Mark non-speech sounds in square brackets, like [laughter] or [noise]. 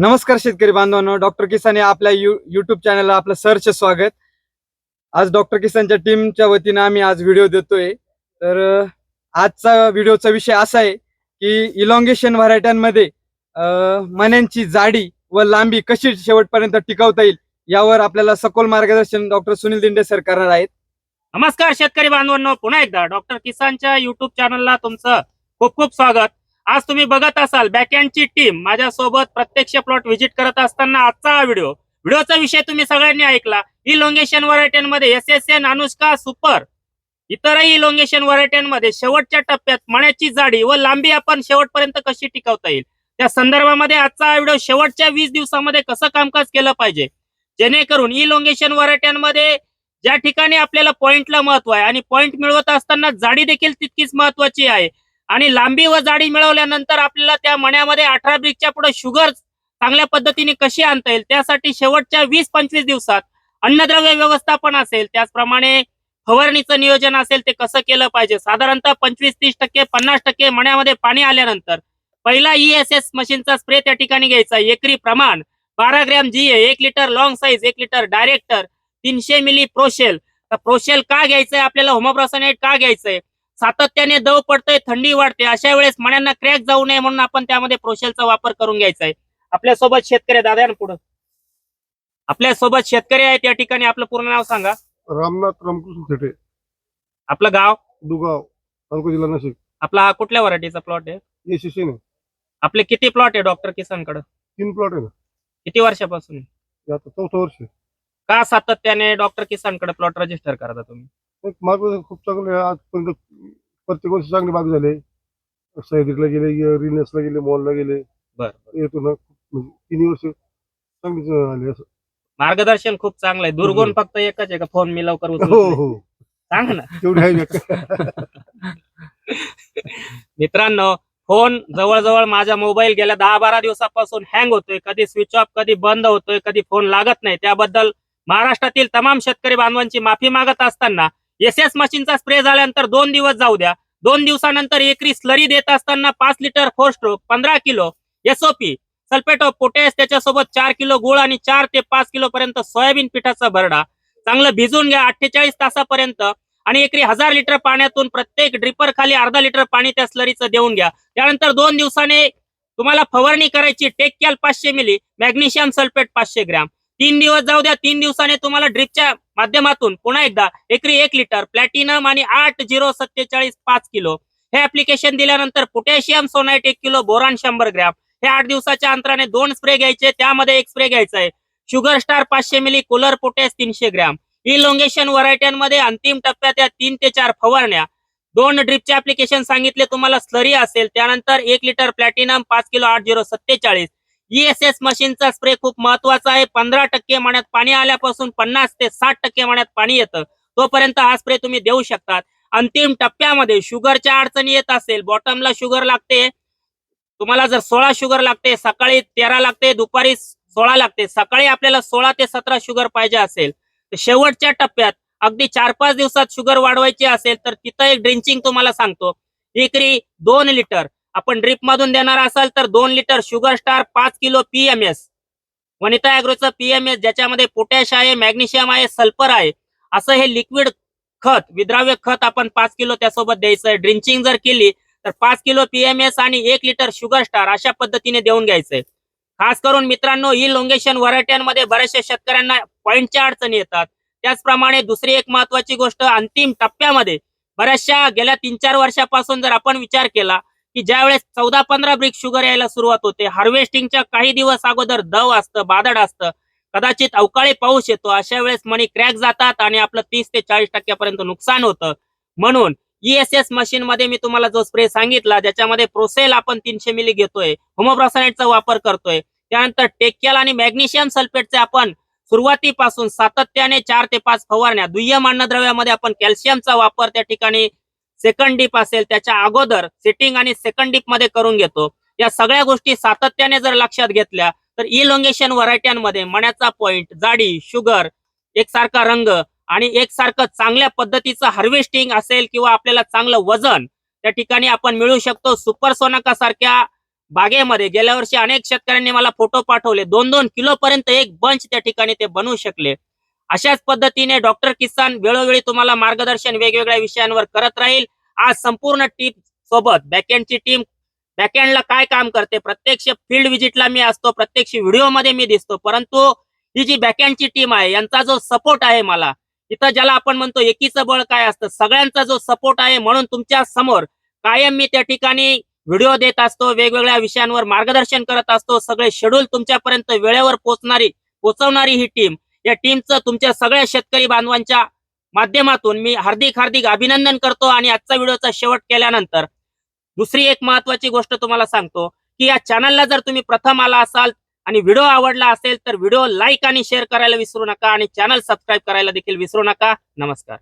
नमस्कार शेतकरी बांधवांनो डॉक्टर किसान या आपल्या यू युट्यूब चॅनलला आपलं सरचे स्वागत. आज डॉक्टर किसानच्या टीमच्या वतीनं आम्ही आज व्हिडिओ देतोय. तर आजचा व्हिडिओचा विषय असा आहे की इलॉंगेशन व्हरायट्यांमध्ये मन्यांची मण्यांची जाडी व लांबी कशी शेवटपर्यंत टिकवता येईल यावर आपल्याला सखोल मार्गदर्शन डॉक्टर सुनील दिंडे सर करणार आहेत. नमस्कार शेतकरी बांधवांनो पुन्हा एकदा डॉक्टर किसानच्या युट्यूब चॅनलला तुमचं खूप खूप स्वागत. आज तुम्ही बघत असाल बॅकएंडची टीम माझ्यासोबत प्रत्यक्ष प्लॉट व्हिजिट करत असताना आजचा हा व्हिडिओ. व्हिडिओचा विषय तुम्ही सगळ्यांनी ऐकला. Elongation व्हरायट्यांमध्ये S S N Anushka super इतरही इलोंगेशन व्हरायट्यांमध्ये शेवटच्या टप्प्यात मण्याची जाडी व लांबी आपण शेवटपर्यंत कशी टिकवता येईल? त्या संदर्भामध्ये आजचा हा व्हिडिओ शेवटच्या वीस दिवसामध्ये कसं कामकाज केलं पाहिजे? जेणेकरून इलोंगेशन व्हरायट्यांमध्ये ज्या ठिकाणी आपल्याला पॉइंटला महत्त्व आहे आणि पॉइंट मिळवत असताना जाडी देखील तितकीच महत्वाची आहे. आणि लांबी व जाडी मिळवल्यानंतर आपल्याला त्या मण्यामध्ये अठरा ब्रिकच्या पुढे शुगर चांगल्या पद्धतीने कशी आणता येईल? त्यासाठी शेवटच्या वीस पंचवीस दिवसात अन्नद्रव्य व्यवस्थापन असेल त्याचप्रमाणे फवारणीचं नियोजन असेल ते कसं केलं पाहिजे? साधारणतः पंचवीस तीस टक्के पन्नास टक्के मण्यामध्ये पाणी आल्यानंतर पहिला ईएसएस मशीनचा स्प्रे त्या ठिकाणी घ्यायचा. एकरी प्रमाण बारा ग्रॅम जी एक लिटर लॉंग साईज एक लिटर डायरेक्टर तीनशे मिली प्रोशेल तर प्रोशेल का घ्यायचंय? आपल्याला होमोब्रॉसनाइट का घ्यायचंय? सातत्याने दव पडतंय थंडी वाढते अशा वेळेस मण्यांना क्रॅक जाऊ नये म्हणून आपण त्यामध्ये प्रोशेलचा वापर करून घ्यायचा आहे आपल्यासोबत शेतकरी दादा पुढं. आपल्यासोबत शेतकरी आहेत या ठिकाणी. आपलं पूर्ण नाव सांगा. रामनाथ रामकृष्ण थेटे. आपलं गाव? दुगाव तालुका जिल्हा नाशिक. आपला हा कुठल्या व्हरायटीचा प्लॉट आहे? यशस्वी नाही आपले किती प्लॉट आहे डॉक्टर किसानकडे? तीन प्लॉट आहे ना. किती वर्षापासून? हे आता चौथं वर्ष आहे. का सातत्याने डॉक्टर किसानकडे प्लॉट रजिस्टर करता तुम्ही? एक मार्ग खूप चांगलं आहे आजपर्यंत प्रत्येक वर्षी चांगली बाग झाले. सह्याद्रीला गेले रिनेसला गेले मॉलला गेले. येतो ना म्हणजे तिन्ही वर्ष चांगलीच आले असं. मार्गदर्शन खूप चांगलं आहे. दुर्गुण फक्त एकच आहे का? फोन मी लवकर हो. हो. सांग ना. तेवढी आहे. [laughs] मित्रांनो फोन जवळजवळ माझा मोबाईल गेल्या दहा बारा दिवसापासून हँग होतोय. कधी स्विच ऑफ कधी बंद होतोय कधी फोन लागत नाही. त्याबद्दल महाराष्ट्रातील तमाम शेतकरी बांधवांची माफी मागत असताना एस एस मशीनचा स्प्रे झाल्यानंतर दोन दिवस जाऊ द्या. दोन दिवसानंतर एकरी स्लरी देत असताना पाच लिटर फोर स्ट्रोक पंधरा kilo SOP sulphate of potash त्याच्यासोबत चार किलो गुळ आणि चार ते पाच किलो पर्यंत सोयाबीन पिठाचा भरडा चांगलं भिजून घ्या अठ्ठेचाळीस तासापर्यंत आणि एकरी हजार लिटर पाण्यातून प्रत्येक ड्रिपर खाली अर्धा लिटर पाणी त्या स्लरीचं देऊन घ्या. त्यानंतर दोन दिवसाने तुम्हाला फवारणी करायची टेक्याल पाचशे मिली मॅग्नेशियम सल्फेट पाचशे ग्रॅम. तीन दिवस जाऊ द्या तीन दिवसाने तुम्हाला ड्रिपच्या माध्यमातून पुन्हा एकदा एकरी एक लिटर प्लॅटिनम आणि आठ झिरो सत्तेचाळीस पाच किलो. हे ऍप्लिकेशन दिल्यानंतर पोटॅशियम सोनाईट एक किलो बोरान शंभर ग्रॅम. हे आठ दिवसाच्या अंतराने दोन स्प्रे घ्यायचे त्यामध्ये एक स्प्रे घ्यायचा आहे शुगर स्टार पाचशे मिली कुलर पोटॅश तीनशे ग्रॅम. इलोंगेशन व्हरायट्यांमध्ये अंतिम टप्प्यात या तीन ते चार फवारण्या. दोन ड्रिपचे ऍप्लिकेशन सांगितले तुम्हाला स्लरी असेल त्यानंतर एक लिटर प्लॅटिनम पाच किलो आठ झिरो सत्तेचाळीस. ईएसएस मशीनचा स्प्रे खूप महत्त्वाचा आहे. पंधरा टक्के माण्यात पाणी आल्यापासून पन्नास ते साठ टक्के माण्यात पाणी येतं. तोपर्यंत हा स्प्रे तुम्ही देऊ शकतात. अंतिम टप्प्यामध्ये शुगरच्या अडचणी येत असेल बॉटमला शुगर लागते. तुम्हाला जर सोळा शुगर लागते सकाळी तेरा लागते दुपारी सोळा लागते. सकाळी आपल्याला सोळा ते सतरा शुगर पाहिजे असेल. तर शेवटच्या टप्प्यात अगदी चार पाच दिवसात शुगर वाढवायची असेल तर तिथं एक ड्रिंचिंग तुम्हाला सांगतो. एकरी दोन लिटर आपण ड्रिप मधून देणार असाल तर दोन लिटर शुगर स्टार पाच किलो पीएमएस वनिता अॅग्रोचं पीएमएस ज्याच्यामध्ये पोटॅश आहे मॅग्नेशियम आहे सल्फर आहे. असं हे लिक्विड खत विद्राव्य खत आपण पाच किलो त्यासोबत द्यायचं. ड्रिंचिंग जर केली तर पाच किलो पीएमएस आणि एक लिटर शुगर स्टार अशा पद्धतीने देऊन घ्यायचंय. खास करून मित्रांनो ही लोंगेशन व्हरायट्यांमध्ये बऱ्याचशा शेतकऱ्यांना पॉईंटच्या अडचणी येतात. त्याचप्रमाणे दुसरी एक महत्वाची गोष्ट अंतिम टप्प्यामध्ये बऱ्याचशा गेल्या तीन चार वर्षापासून जर आपण विचार केला की ज्या वेळेस चौदा पंधरा ब्रिक शुगर यायला सुरुवात होते हार्वेस्टिंगच्या काही दिवस अगोदर दव असतं बादड असतं कदाचित अवकाळी पाऊस येतो अशा वेळेस मणी क्रॅक जातात आणि आपलं तीस ते चाळीस टक्क्यापर्यंत नुकसान होतं. म्हणून ईएसएस मशीन मध्ये मी तुम्हाला जो स्प्रे सांगितला ज्याच्यामध्ये प्रोसेल आपण तीनशे मिली घेतोय होमोप्रॉसाइडचा वापर करतोय त्यानंतर टेक्यल आणि मॅग्नेशियम सल्फेटचे आपण सुरुवातीपासून सातत्याने चार ते पाच फवारण्या दुय्यम अन्नद्रव्यामध्ये आपण कॅल्शियमचा वापर त्या ठिकाणी सेकंड डीप असेल त्याच्या अगोदर सिटिंग आणि सेकंड डीपमध्ये करून घेतो. या सगळ्या गोष्टी सातत्याने जर लक्षात घेतल्या तर इलोंगेशन व्हरायट्यांमध्ये मण्याचा पॉइंट जाडी शुगर एकसारखा रंग आणि एकसारखं चांगल्या पद्धतीचं हार्वेस्टिंग असेल किंवा आपल्याला चांगलं वजन त्या ठिकाणी आपण मिळू शकतो सुपर सोनाका सारख्या बागेमध्ये. गेल्या वर्षी अनेक शेतकऱ्यांनी मला फोटो पाठवले. दोन दोन किलो पर्यंत एक बंच त्या ठिकाणी ते बनवू शकले. अशाच पद्धतीने डॉक्टर किसान वेळोवेळी तुम्हाला मार्गदर्शन वेगवेगळ्या विषयांवर करत राहील. आज संपूर्ण टीम सोबत बॅकएंडची टीम बॅकएंडला काय काम करते? प्रत्यक्ष फील्ड व्हिजिटला मी असतो प्रत्यक्ष व्हिडिओमध्ये मी दिसतो. परंतु ही जी बॅकएंडची टीम आहे यांचा जो सपोर्ट आहे मला इथं ज्याला आपण म्हणतो एकीचं बळ काय असतं? सगळ्यांचा जो सपोर्ट आहे म्हणून तुमच्यासमोर कायम मी त्या ठिकाणी व्हिडिओ देत असतो वेगवेगळ्या विषयांवर मार्गदर्शन करत असतो. सगळे शेड्यूल तुमच्यापर्यंत वेळेवर पोहोचणारी पोहोचवणारी ही टीम या टीमचं तुमच्या सगळ्या शेतकरी बांधवांच्या माध्यमातून मी हार्दिक हार्दिक अभिनंदन करतो आणि आजचा व्हिडिओचा शेवट केल्यानंतर दुसरी एक महत्वाची गोष्ट तुम्हाला सांगतो की या चॅनलला जर तुम्ही प्रथम आला असाल आणि व्हिडिओ आवडला असेल तर व्हिडिओ लाईक आणि शेअर करायला विसरू नका आणि चॅनल सबस्क्राईब करायला देखील विसरू नका. नमस्कार.